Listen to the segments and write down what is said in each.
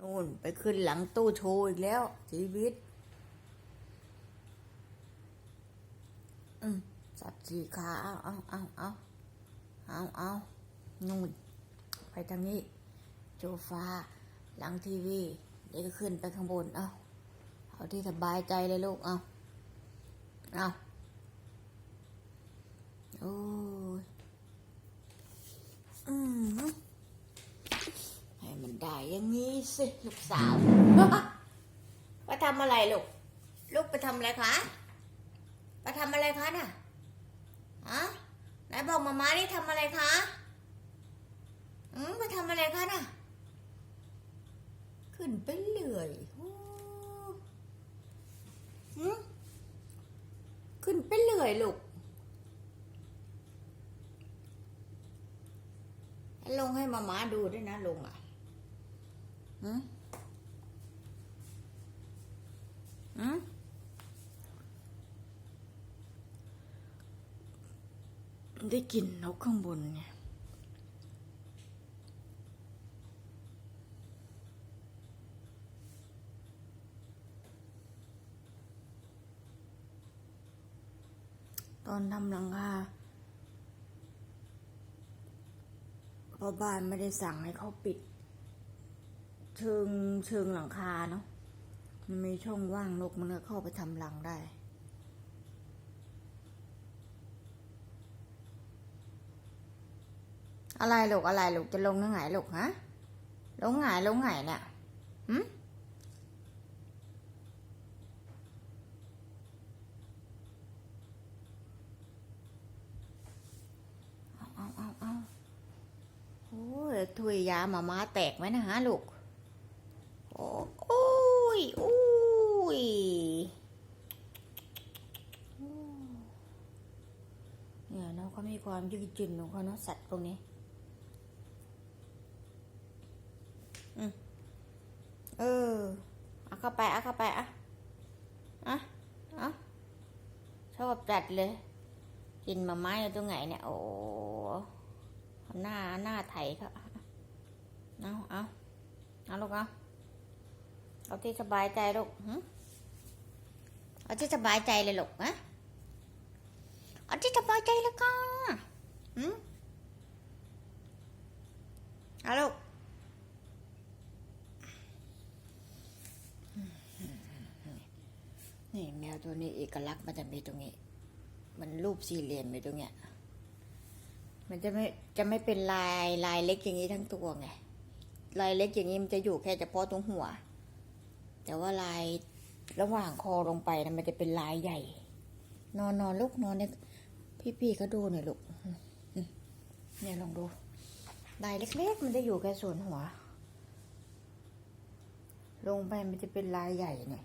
นู่นไปขึ้นหลังตู้โชว์อีกแล้ว ชีวิตอืมสัตว์สีขาเอาเอาเอาเอาเอาเอานู่น ไปทางนี้ โจฟาหลังทีวีเดี๋ยวก็ขึ้นไปข้างบน เอาเอาที่สบายใจเลยลูก เอาเอาโอ้ย อืม ให้มันได้อย่างนี้ สิลูกสาวไปทำอะไรลูก ลูกไปทำอะไรคะไปทำอะไรคะน่ะฮะไหนบอกมาม่านี่ทำอะไรคะอืมไปทำอะไรคะน่ะ ขึ้นไปเรื่อยโอ้หืมขึ้นไปเรื่อยลูกลงให้มาม่าดูด้วยนะลงอะืมหืมได้กลิ่นนกข้างบนไงตอนทำหลังคาเพราะบ้านไม่ได้สั่งให้เขาปิด เชิงเชิงหลังคาเนาะมันมีช่องว่างนกมันก็เข้าไปทำรังได้ อะไรลูกอะไรลูกจะลงยังไงลูกฮะลงไงลงไงเนี่ยหืมเอาเอาเอาเอาโอ้ยถุยยาหมาม้าแตกไหมนะฮะลูก โอ้โอ้ยโอ้ยเนี่ยนะเขามีความยืดหยุ่นของเขาเนาะสัตว์พวกนี้อืมเออเอาเข้าไปเอาเข้าไปอะอะอะชอบจัดเลย กินมาม้ายตรงไหนเนี่ย โอ้หน้าหน้าไถเขาเอาเอาเอาลูกเอา เอาที่สบายใจลูกเอาที่สบายใจเลยลูกนะเอาที่สบายใจเลยก็หืมเอาลูกนี่แมวตัวนี้เอกลักษณ์มันจะมีตรงนี้ มันรูปสี่เหลี่ยมอยู่ตรงเนี้ย มันจะไม่จะไม่เป็นลายลายเล็กอย่างนี้ทั้งตัวไง ลายเล็กอย่างนี้มันจะอยู่แค่เฉพาะตรงหัว แต่ว่าลายระหว่างคอลงไปนะมันจะเป็นลายใหญ่ นอนนอนลูกนอนเนี่ยพี่ๆก็ดูหน่อยลูกเนี่ยลองดูลายเล็กๆ มันจะอยู่แค่ส่วนหัว ลงไปมันจะเป็นลายใหญ่เนี่ย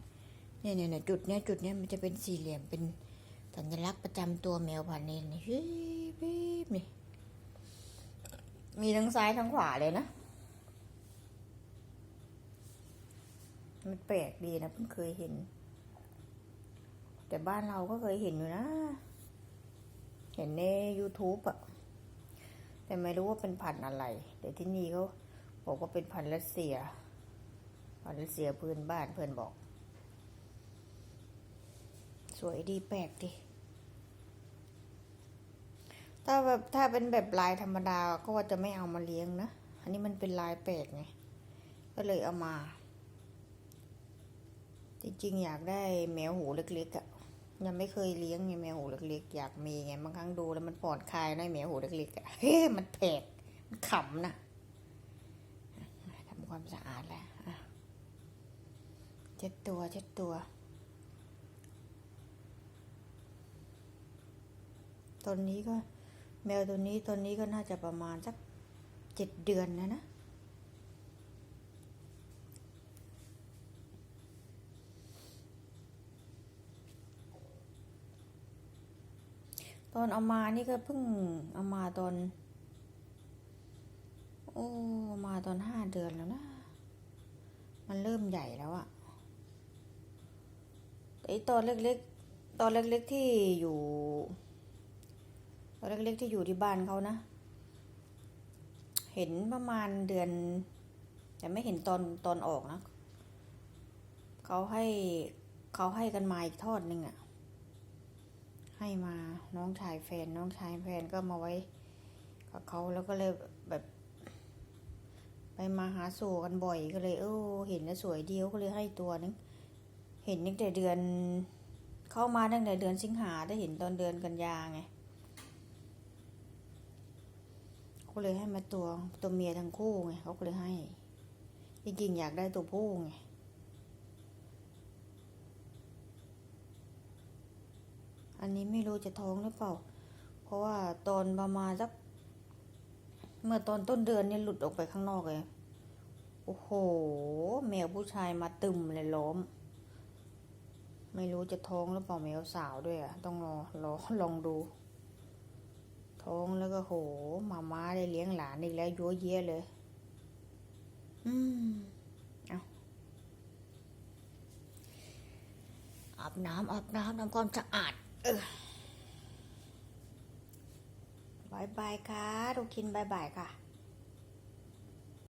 เนี่ยเนี่ยเนี่ยจุดเนี้ยจุดเนี้ยมันจะเป็นสี่เหลี่ยมเป็นสัญลักษณ์ประจำตัวแมวพันธุ์นี้นี่เฮ้ยบีบนี่มีทั้งซ้ายทั้งขวาเลยนะ มันแปลกดีนะเพิ่งเคยเห็น แต่บ้านเราก็เคยเห็นอยู่นะ เห็นใน YouTube อะแต่ไม่รู้ว่าเป็นพันธุ์อะไรแต่ที่นี่เขาบอกว่าเป็นพันธุ์รัสเซีย พันธุ์รัสเซียพื้นบ้านเพื่อนบอก สวยดีแปลกดีถ้าแบบถ้าเป็นแบบลายธรรมดาก็ว่าจะไม่เอามาเลี้ยงนะ อันนี้มันเป็นลายแปลกไง ก็เลยเอามา จริงๆอยากได้แมวหูเล็กๆอะ่ะยังไม่เคยเลี้ยงไงแมวหูเล็กๆอยากมีไงบางครั้งดูแล้วมันผ่อนคลายนะแมวหูเล็กๆอะ่ะเฮ้มันแปลกมันขำนะทำความสะอาดแล้วเช็ดตัวเช็ดตัวตอนนี้ก็แมวตัวนี้ตอนนี้ก็น่าจะประมาณสักเจ็ดเดือนนะนะ ตอนเอามานี่ก็เพิ่งเอามาตอน โอ้มาตอนห้าเดือนแล้วนะ มันเริ่มใหญ่แล้วอะไอตอนเล็กๆ ตอนเล็กๆที่อยู่ ตอนเล็กๆที่อยู่ที่บ้านเขานะ เห็นประมาณเดือน แต่ไม่เห็นตอนตอนออกนะ เขาให้เขาให้กันมาอีกทอดหนึ่งอะ ให้มาน้องชายแฟนน้องชายแฟนก็มาไว้กับเขาแล้วก็เลยแบบไปมาหาสู่กันบ่อยก็เลย เออเห็นแล้วสวยเดียวก็เลยให้ตัวนึงเห็นตั้งแต่เดือน เข้ามาตั้งแต่เดือนสิงหาได้เห็นตอนเดือนกันยาไงเขาเลยให้มาตัวตัวเมียทั้งคู่ไงเขาก็เลยให้จริงๆอยากได้ตัวผู้ไง อันนี้ไม่รู้จะท้องหรือเปล่า เพราะว่าตอนประมาณสักเมื่อตอนต้นเดือนเนี่ยหลุดออกไปข้างนอกเลย โอ้โห แมวผู้ชายมาตึมเลยล้ม ไม่รู้จะท้องหรือเปล่าแมวสาวด้วยอะต้องรอรอลองดู ท้องแล้วก็โห มาม่าได้เลี้ยงหลานอีกแล้วยั่วเยี้ยเลย อืมเอาอาบน้ำอาบน้ำทำความสะอาด บายบายค่ะทุกคินบายบายค่ะ